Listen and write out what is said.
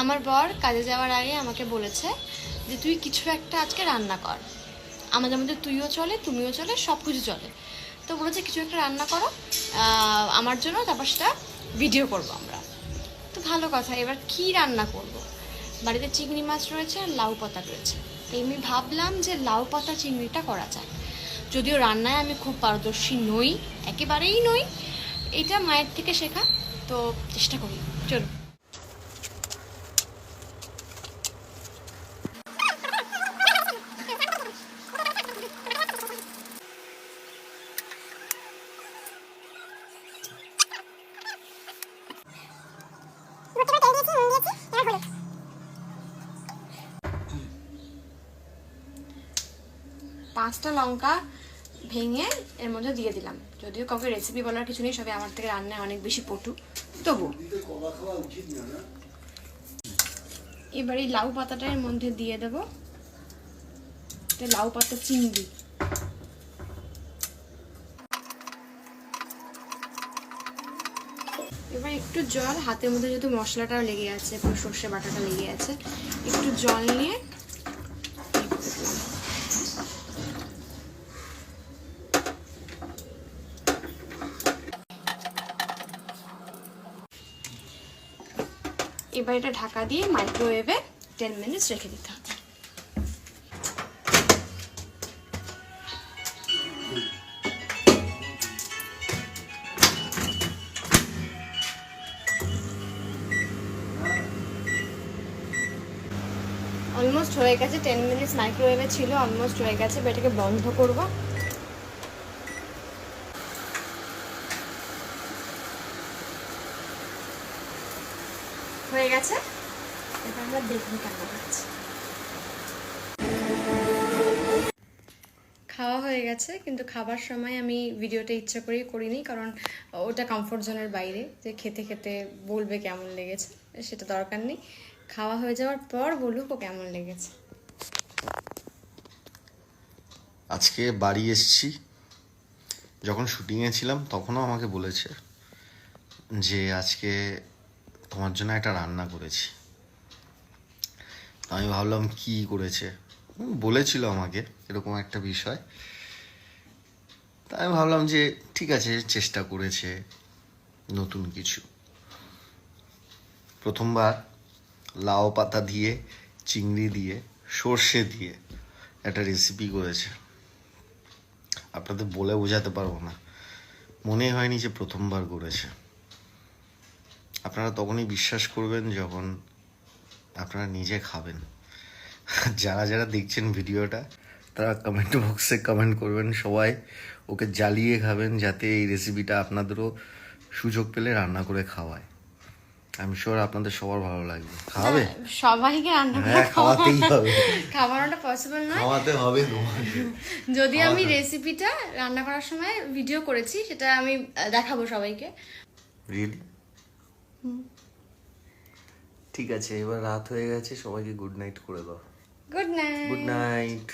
আমার বর কাজে যাওয়ার আগে আমাকে বলেছে যে, তুই কিছু একটা আজকে রান্না কর। আমাদের মধ্যে তুইও চলে, তুমিও চলে সব কিছু চলে। তো বলেছে, কিছু একটা রান্না করো আমার জন্য, তারপর সেটা ভিডিও করব আমরা। তো ভালো কথা, এবার কি রান্না করব? বাড়িতে চিংড়ি মাছ রয়েছে আর লাউ পাতা রয়েছে। তো আমি ভাবলাম যে, লাউ পাতা চিংড়িটা করা যায় যদিও রান্নায় আমি খুব পারদর্শী নই, একেবারেই নই, এটা মায়ের থেকে শেখা, তো চেষ্টা করি। চলো পাঁচটা লঙ্কা ভেঙে এর মধ্যে দিয়ে দিলাম। যদিও কাউকে রেসিপি বলার কিছু নেই সবাই আমার থেকে রান্নায় অনেক বেশি পটু। তবু এবার এই লাউ পাতাটা এর মধ্যে দিয়ে দেবো। লাউ পাতা চিংড়ি। এবার একটু জল, হাতের মধ্যে যেহেতু মশলাটাও লেগে আছে সর্ষে বাটাটা লেগে আছে, একটু জল নিয়ে এবার এটা ঢাকা দিয়ে মাইক্রোওয়েভে টেন মিনিটস রেখে দিতে হবে। অলমোস্ট হয়ে গেছে টেন মিনিটস মাইক্রোওয়েভে ছিল অলমোস্ট হয়ে গেছে, এবার এটাকে বন্ধ করব। হয়ে গেছে। এবার আমরা দেখব কেমন হচ্ছে খাওয়া হয়ে গেছে, কিন্তু খাবার সময় আমি ভিডিওটা ইচ্ছা করেই করিনি, কারণ ওটা কমফোর্ট জোনের বাইরে, যে খেতে খেতে বলবে কেমন লেগেছে, সেটা দরকার নেই। খাওয়া হয়ে যাওয়ার পর বলুক ও কেমন লেগেছে। আজকে বাড়ি এসেছি। যখন শুটিংয়ে ছিলাম, তখনও আমাকে বলেছে যে আজকে তোমার জন্য একটা রান্না করেছি। আমি ভাবলাম কি করেছে? বলেছিল আমাকে এরকম একটা বিষয়। তা আমি ভাবলাম যে ঠিক আছে, চেষ্টা করেছে নতুন কিছু। প্রথমবার লাউ পাতা দিয়ে, চিংড়ি দিয়ে, সর্ষে দিয়ে একটা রেসিপি করেছে। আপনাদের বলে বোঝাতে পারব না। মনে হয়নি যে প্রথমবার করেছে। আপনারা তখনই বিশ্বাস করবেন যখন আপনারা নিজে খাবেন। যারা যারা দেখছেন ভিডিওটা তারা কমেন্ট বক্সে কমেন্ট করবেন। সবাই ওকে জ্বালিয়ে খাবেন যাতে এই রেসিপিটা আপনাদেরও সুযোগ পেলে রান্না করে খাওয়ায়। আমি শিওর আপনাদের সবার ভালো লাগবে। খাওয়াবে সবাইকে রান্না করে হ্যাঁ খাওয়াতেই হবে। খাওয়ানোটা পসিবল নয়। খাওয়াতে হবে যদি আমি রেসিপিটা রান্না করার সময় ভিডিও করেছি সেটা আমি দেখাবো সবাইকে। রিয়েলি ঠিক আছে এবার রাত হয়ে গেছে সবাইকে গুড নাইট করে দাও। Good night good night